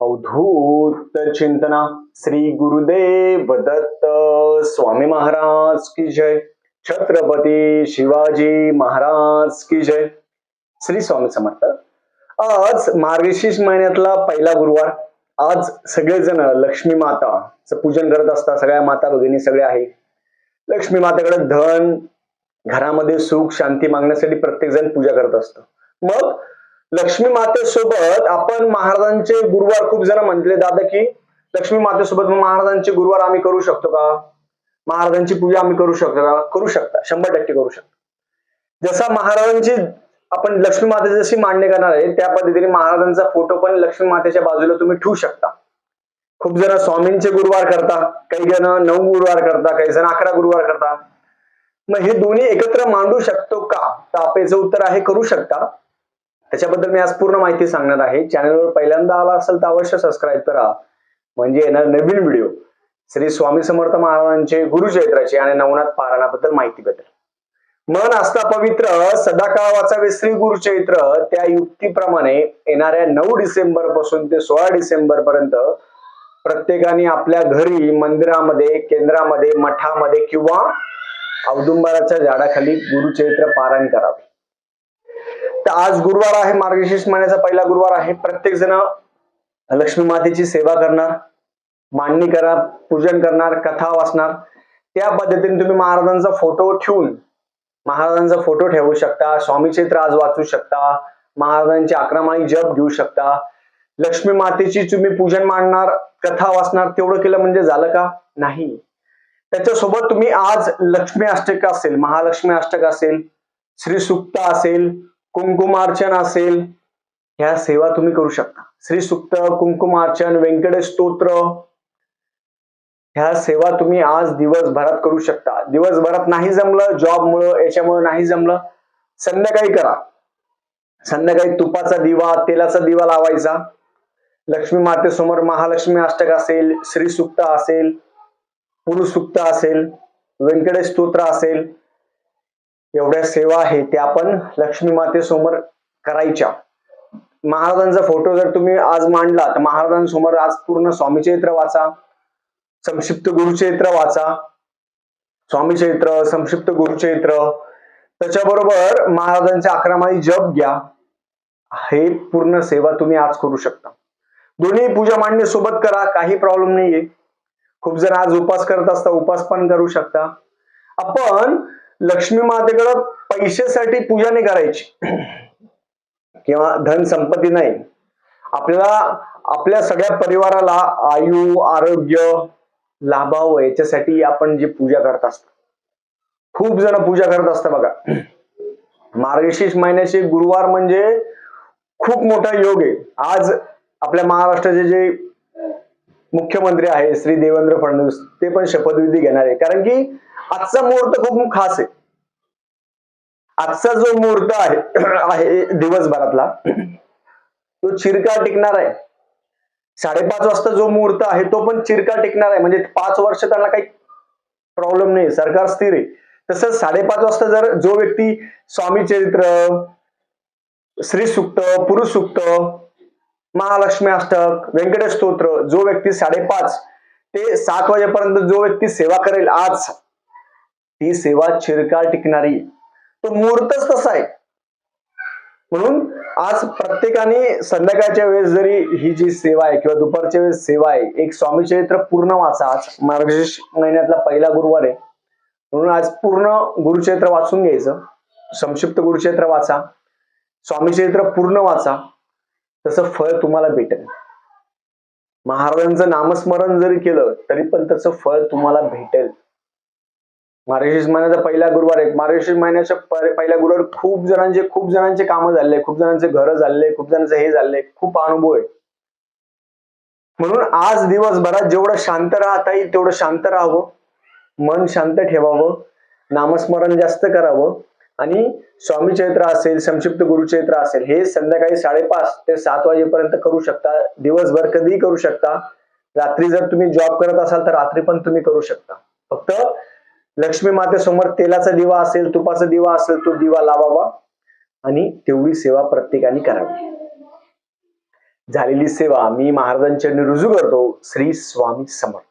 अवधूत चिंतना श्री गुरुदेव दत्त स्वामी महाराज की जय। छत्रपती शिवाजी महाराज की जय। श्री स्वामी समर्थ। आज मार्गशीर्ष महिन्यातला पहिला गुरुवार। आज सगळेजण लक्ष्मी माताचं पूजन करत असतात सगळ्या माता भगिनी सगळे आहे। लक्ष्मी मातेकडे धन घरामध्ये सुख शांती मागण्यासाठी प्रत्येक जण पूजा करत असतं। मग लक्ष्मी मातेसोबत आपण महाराजांचे गुरुवार खूप जण म्हटले दादा की लक्ष्मी मातेसोबत मग महाराजांचे गुरुवार आम्ही करू शकतो का? महाराजांची पूजा आम्ही करू शकतो का? करू शकता शंभर टक्के करू शकता. जसा महाराजांची आपण लक्ष्मी माते जशी मांडणी करणार आहे त्या पद्धतीने महाराजांचा फोटो पण लक्ष्मी मातेच्या बाजूला तुम्ही ठेवू शकता. खूप जण स्वामींचे गुरुवार करता काही जण नऊ गुरुवार करता काही जण अकरा गुरुवार करता. मग हे दोन्ही एकत्र मांडू शकतो का? तर आपल्याचं उत्तर आहे करू शकता. त्याच्याबद्दल मी आज पूर्ण माहिती सांगणार आहे. चॅनलवर पहिल्यांदा आला असेल तर अवश्य सबस्क्राईब करा. म्हणजे येणार नवीन व्हिडिओ श्री स्वामी समर्थ महाराजांचे गुरुचैत्राची आणि नवनाथ पारायणाबद्दल माहिती भेटेल मन असता पवित्र सदाकाळ वाचावे श्री गुरुचैत्र त्या युक्तीप्रमाणे येणाऱ्या नऊ डिसेंबरपासून ते सोळा डिसेंबर पर्यंत प्रत्येकाने आपल्या घरी मंदिरामध्ये केंद्रामध्ये मठामध्ये किंवा औदुंबराच्या झाडाखाली गुरुचैत्र पारायण करावे. तर आज गुरुवार आहे मार्गशीर्ष महिन्याचा पहिला गुरुवार आहे. प्रत्येक जण लक्ष्मी मातेची सेवा करणार मांडणी करणार पूजन करणार कथा वाचणार. त्या पद्धतीने तुम्ही महाराजांचा फोटो ठेवून महाराजांचा फोटो ठेवू शकता स्वामी चैत्र आज वाचू शकता महाराजांची आक्रमाणी जप घेऊ शकता. लक्ष्मी मातेची तुम्ही पूजन मांडणार कथा वाचणार तेवढं केलं म्हणजे झालं का? नाही. त्याच्यासोबत तुम्ही आज लक्ष्मी अष्टक असेल महालक्ष्मी अष्टक असेल श्री सुक्त असेल कुंकुमार्चन असेल ह्या सेवा तुम्ही करू शकता. श्री सुक्त कुंकुमार्चन व्यंकटेश स्तोत्र ह्या सेवा तुम्ही आज दिवसभरात करू शकता. दिवसभरात नाही जमलं जॉबमुळं याच्यामुळं नाही जमलं संध्याकाळी करा. संध्याकाळी तुपाचा दिवा तेलाचा दिवा लावायचा. लक्ष्मी मातेसमोर महालक्ष्मी अष्टक असेल श्री सुक्त असेल पुरुष सुक्त असेल व्यंकटेश स्तोत्र असेल एवढ्या सेवा आहे त्या आपण लक्ष्मी मातेसमोर करायच्या. महाराजांचा फोटो जर तुम्ही आज मांडला तर महाराजांसमोर आज पूर्ण स्वामी चैत्र वाचा संक्षिप्त गुरुचरित्र वाचा स्वामी चरित्र संक्षिप्त गुरुचरित्र त्याच्याबरोबर महाराजांच्या अकरामाई जप घ्या. हे पूर्ण सेवा तुम्ही आज करू शकता. दोन्ही पूजा मांडणी सोबत करा काही प्रॉब्लेम नाहीये. खूप जण आज उपास करत असता उपास पण करू शकता. आपण लक्ष्मी मातेकडं पैशासाठी पूजा नाही करायची. किंवा धन संपत्ती नाही. आपल्याला आपल्या सगळ्या परिवाराला आयु आरोग्य लाभावं याच्यासाठी आपण जी पूजा करत असतो. खूप जण पूजा करत असतात बघा. मार्गशीर्ष महिन्याचे गुरुवार म्हणजे खूप मोठा योग आहे. आज आपल्या महाराष्ट्राचे जे मुख्यमंत्री आहे श्री देवेंद्र फडणवीस ते पण शपथविधी घेणार आहे. कारण की आजचा मुहूर्त खूप खास आहे. आजचा जो मुहूर्त आहे आहे दिवसभरातला तो चिरकाळ टिकणार आहे. साडेपाच वाजता जो मुहूर्त आहे तो पण चिरकाळ टिकणार आहे. म्हणजे पाच वर्ष त्यांना काही प्रॉब्लेम नाही सरकार स्थिर आहे. तसंच साडेपाच वाजता जर जो व्यक्ती स्वामी चरित्र श्री सुक्त पुरुष सुक्त महालक्ष्मी अष्टक व्यंकटेश स्तोत्र जो व्यक्ती साडेपाच ते सात वाजेपर्यंत जो व्यक्ती सेवा करेल आज ती सेवा चिरकाळ टिकणारी. तो मुहूर्तच तसा आहे. म्हणून आज प्रत्येकाने संध्याकाळच्या वेळेस जरी ही जी सेवा आहे किंवा दुपारच्या वेळेस सेवा आहे एक स्वामी चरित्र पूर्ण वाचा आज. मार्गशीर्ष महिन्यातला पहिला गुरुवार आहे. म्हणून आज पूर्ण गुरुचरित्र वाचून घ्यायचं. संक्षिप्त गुरुचरित्र वाचा. स्वामी चरित्र पूर्ण वाचा. तसं फळ तुम्हाला भेटेल. महाराजांचं नामस्मरण जरी केलं तरी पण त्याचं फळ तुम्हाला भेटेल. मार्गशीर्ष महिन्याचा पहिला गुरुवार आहे. मार्गशीर्ष महिन्याच्या पहिल्या गुरुवार खूप जणांचे खूप जणांचे कामं झाले खूप जणांचे घर झाले खूप जणांचे हे झाले खूप अनुभव आहे. म्हणून आज दिवसभरात जेवढं शांत राहता येईल तेवढं शांत राहावं. मन शांत ठेवावं. नामस्मरण जास्त करावं. आणि स्वामी चैत्र असेल संक्षिप्त गुरुचैत्र असेल हे संध्याकाळी साडेपाच ते सात वाजेपर्यंत करू शकता. दिवसभर कधीही करू शकता. रात्री जर तुम्ही जॉब करत असाल तर रात्री पण तुम्ही करू शकता. फक्त लक्ष्मी मातेसमोर तेलाचा दिवा असेल तुपाचा दिवा असेल तो दिवा लावावा आणि तेवढी सेवा प्रत्येकाने करावी. झालेली सेवा मी महाराजांच्या रुजू करतो श्री स्वामी समर्थ.